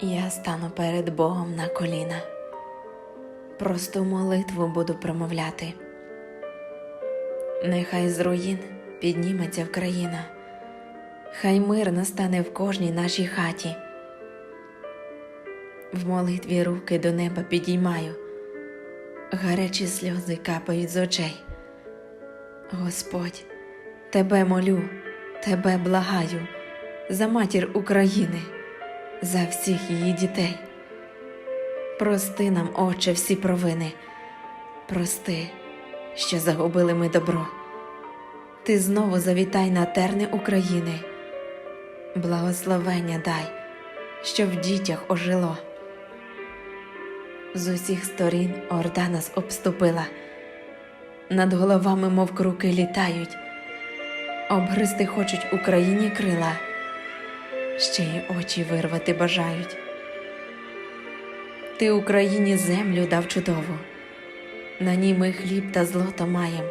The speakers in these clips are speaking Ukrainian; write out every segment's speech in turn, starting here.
Я стану перед Богом на коліна. Просту молитву буду промовляти. Нехай з руїн підніметься Вкраїна, хай мир настане в кожній нашій хаті. В молитві руки до неба підіймаю, гарячі сльози капають з очей. Господь, Тебе молю, Тебе благаю, за матір України, за всіх її дітей. Прости нам, Отче, всі провини, прости, що загубили ми добро. Ти знову завітай на терни України, благословення дай, що в дітях ожило. З усіх сторін орда нас обступила, над головами, мов круки, літають, обгризти хочуть Україні крила, ще й очі вирвати бажають. Ти Україні землю дав чудову, на ній ми хліб та злото маєм.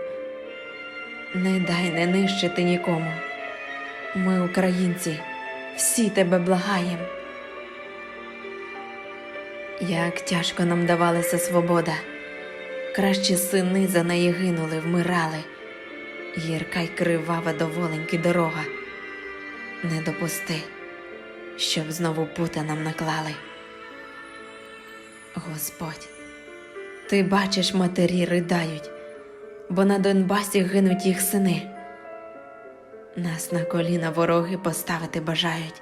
Не дай не нищити нікому. Ми, українці, всі тебе благаєм. Як тяжко нам давалася свобода, кращі сини за неї гинули, вмирали. Гірка й кривава доволеньки дорога. Не допусти, щоб знову пута нам наклали. Господь, ти бачиш, матері ридають, бо на Донбасі гинуть їх сини. Нас на коліна вороги поставити бажають,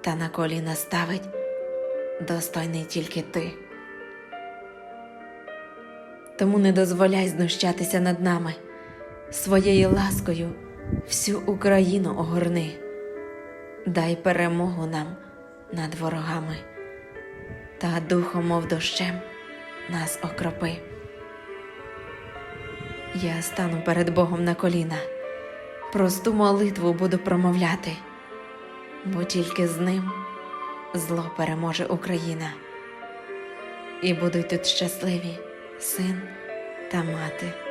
та на коліна ставить достойний тільки ти. Тому не дозволяй знущатися над нами, своєю ласкою всю Україну огорни, дай перемогу нам над ворогами та духом, мов дощем, нас окропи. Я стану перед Богом на коліна, просту молитву буду промовляти, бо тільки з ним зло переможе Україна, і будуть тут щасливі син та мати.